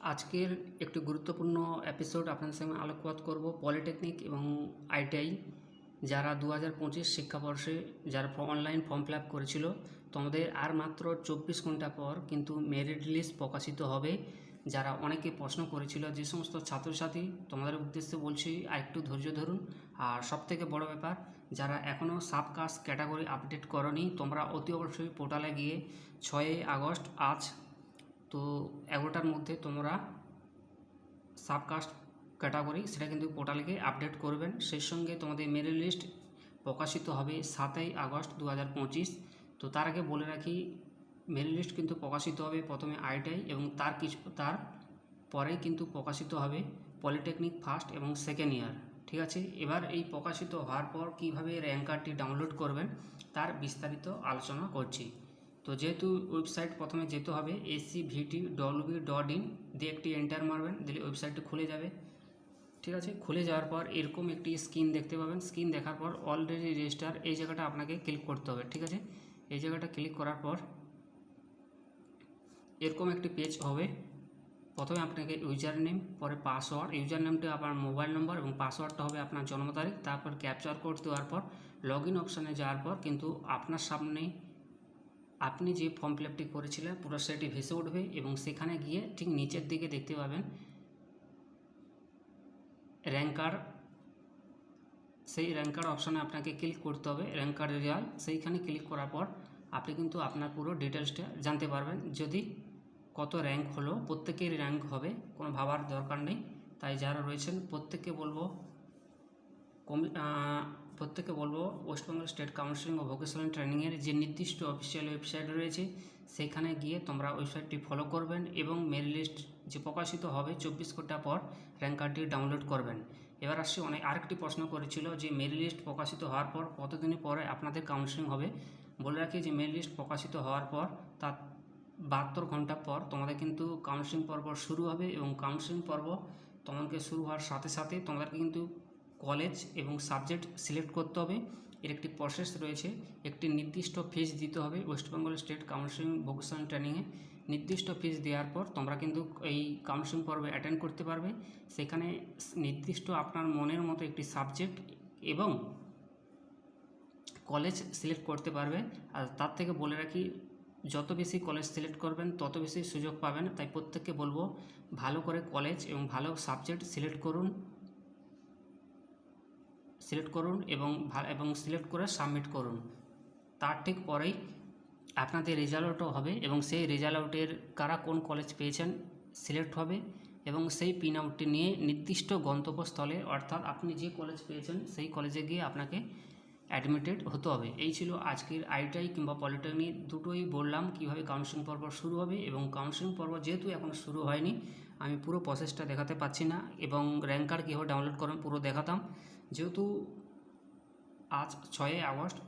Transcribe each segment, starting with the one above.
আজকের একটি গুরুত্বপূর্ণ এপিসোড আপনাদের সঙ্গে আলোকপাত করব পলিটেকনিক এবং আইটিআই যারা দু হাজার পঁচিশ শিক্ষাবর্ষে যারা অনলাইন ফর্ম ফিল আপ করেছিল, তোমাদের আর মাত্র চব্বিশ ঘণ্টা পর কিন্তু মেরিট লিস্ট প্রকাশিত হবে। যারা অনেকে প্রশ্ন করেছিল যে সমস্ত ছাত্রছাত্রী, তোমাদের উদ্দেশ্যে বলছি আর একটু ধৈর্য ধরুন। আর সবথেকে বড় ব্যাপার, যারা এখনও সাবকাস্ট ক্যাটাগরি আপডেট করনি, তোমরা অতি অবশ্যই পোর্টালে গিয়ে ছয়ই আগস্ট আজ তো এগারোটার মধ্যে তোমরা সাবকাস্ট ক্যাটাগরি সেটা কিন্তু পোর্টালে গিয়ে আপডেট করবেন। সেই সঙ্গে তোমাদের মেরিট লিস্ট প্রকাশিত হবে সাতই আগস্ট দু হাজার পঁচিশ। তো তার আগে বলে রাখি মেরিট লিস্ট কিন্তু প্রকাশিত হবে প্রথমে আইটাই এবং তার কিছু, তার পরে কিন্তু প্রকাশিত হবে পলিটেকনিক ফার্স্ট এবং সেকেন্ড ইয়ার ঠিক আছে? এবার এই প্রকাশিত হওয়ার পর কীভাবে র্যাঙ্কারটি ডাউনলোড করবেন, তার বিস্তারিত আলোচনা করছি। তো যেহেতু ওয়েবসাইট প্রথমে যেতে হবে AC VT WB dot in দিয়ে একটি এন্টার মারবেন, দিলে ওয়েবসাইটটি খুলে যাবে। ঠিক আছে? খুলে যাওয়ার পর এরকম একটি স্ক্রিন দেখতে পাবেন। স্ক্রিন দেখার পর অলরেডি রেজিস্টার এই জায়গাটা আপনাকে ক্লিক করতে হবে, ঠিক আছে? এই জায়গাটা ক্লিক করার পর এরকম একটি পেজ হবে। প্রথমে আপনাকে ইউজার নেম পরে পাসওয়ার্ড ইউজার নেমটা আপনার মোবাইল নম্বর এবং পাসওয়ার্ডটা হবে আপনার জন্ম তারিখ, তারপর ক্যাপচার কোড দেওয়ার পর লগ ইন অপশানে যাওয়ার পর কিন্তু আপনার সামনে আপনি যে ফর্ম ফিল আপটি করেছিলেন, পুরো সেটি ভেসে উঠবে এবং সেখানে গিয়ে ঠিক নিচের দিকে দেখতে পাবেন র্যাঙ্কার সেই র্যাঙ্কার অপশানে আপনাকে ক্লিক করতে হবে। র্যাঙ্কার রেজাল্ট সেইখানে ক্লিক করার পর আপনি কিন্তু আপনার পুরো ডিটেলসটা জানতে পারবেন। যদি কত র্যাঙ্ক হলো প্রত্যেকের র্যাঙ্ক হবে, কোনো ভাবার দরকার নেই। তাই যারা রয়েছেন, প্রত্যেককে বলব কমি প্রত্যেককে বলব ওয়েস্টবেঙ্গল স্টেট কাউন্সিলিং ও ভোকেশনাল ট্রেনিংয়ের যে নির্দিষ্ট অফিসিয়াল ওয়েবসাইট রয়েছে, সেখানে গিয়ে তোমরা ওয়েবসাইটটি ফলো করবেন এবং মেল লিস্ট যে প্রকাশিত হবে চব্বিশ ঘণ্টা পর র্যাঙ্ক কার্ডটি ডাউনলোড করবেন। এবার আসছে অনেক, আরেকটি প্রশ্ন করেছিল যে মেল লিস্ট প্রকাশিত হওয়ার পর কতদিনের পরে আপনাদের কাউন্সিলিং হবে? বলে রাখি যে মেল লিস্ট প্রকাশিত হওয়ার পর তার বাহাত্তর ঘণ্টা পর তোমাদের কিন্তু কাউন্সিলিং পর্ব শুরু হবে এবং কাউন্সিলিং পর্ব তোমাকে শুরু হওয়ার সাথে সাথে তোমাদেরকে কিন্তু কলেজ এবং সাবজেক্ট সিলেক্ট করতে হবে। এর একটি প্রসেস রয়েছে। একটি নির্দিষ্ট ফিজ দিতে হবে West Bengal state counselling vocational ট্রেনিংয়ে নির্দিষ্ট ফিজ দেওয়ার পর তোমরা কিন্তু এই কাউন্সিলিং পর্বে অ্যাটেন্ড করতে পারবে। সেখানে নির্দিষ্ট আপনার মনের মতো একটি সাবজেক্ট এবং কলেজ সিলেক্ট করতে পারবে। আর তার থেকে বলে রাখি, যত বেশি কলেজ সিলেক্ট করবেন, তত বেশি সুযোগ পাবেন। তাই প্রত্যেককে বলব, ভালো করে কলেজ এবং ভালো সাবজেক্ট সিলেক্ট করুন। সিলেক্ট করুন এবং এবং সিলেক্ট করে সাবমিট করুন। তার ঠিক পরেই আপনাদের রেজাল্ট আউটও হবে এবং সেই রেজাল্ট আউটের কারা কোন কলেজ পেয়েছেন সিলেক্ট হবে এবং সেই পিন আউটটি নিয়ে নির্দিষ্ট গন্তব্যস্থলে অর্থাৎ আপনি যে কলেজ পেয়েছেন সেই কলেজে গিয়ে আপনাকে অ্যাডমিটেড হতে হবে। এই ছিল আজকের আইটিআই কিংবা পলিটেকনিক দুটোই বললাম কীভাবে কাউন্সিলিং পর্ব শুরু হবে এবং কাউন্সিলিং পর্ব যেহেতু এখনও শুরু হয়নি আমি পুরো প্রসেসটা দেখাতে পাচ্ছি না এবং র্যাঙ্কার কীভাবে ডাউনলোড করবেন পুরো দেখাতাম। যেহেতু আজ ছয়ই আগস্ট,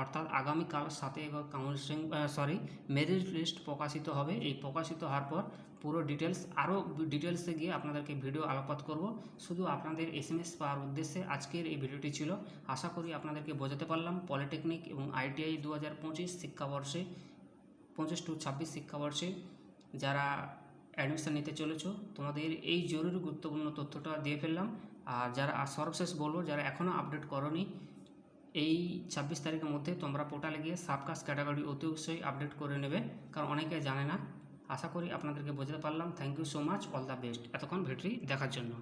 অর্থাৎ আগামীকাল সাতই কাউন্সিলিং সরি মেরিট লিস্ট প্রকাশিত হবে। এই প্রকাশিত হওয়ার পর পুরো ডিটেলস আরও ডিটেলসে গিয়ে আপনাদেরকে ভিডিও আলোকপাত করব। শুধু আপনাদের এস এম এস পাওয়ার উদ্দেশ্যে আজকের এই ভিডিওটি ছিল। আশা করি আপনাদেরকে বোঝাতে পারলাম। পলিটেকনিক এবং আইটিআই দু হাজার পঁচিশ শিক্ষাবর্ষে, পঁচিশ টু ছাব্বিশ শিক্ষাবর্ষে যারা অ্যাডমিশান নিতে চলেছ, তোমাদের এই জরুরি গুরুত্বপূর্ণ তথ্যটা দিয়ে ফেললাম। আর যারা সর্বশেষ বলব, যারা এখনও আপডেট করনি, এই ছাব্বিশ তারিখের মধ্যে তোমরা পোর্টালে গিয়ে সাবকাস্ট ক্যাটাগরি অতি অবশ্যই আপডেট করে নেবে, কারণ অনেকে জানে না। আশা করি আপনাদেরকে বোঝাতে পারলাম। Thank you so much all the best এতক্ষণ ভেটরি দেখার জন্য।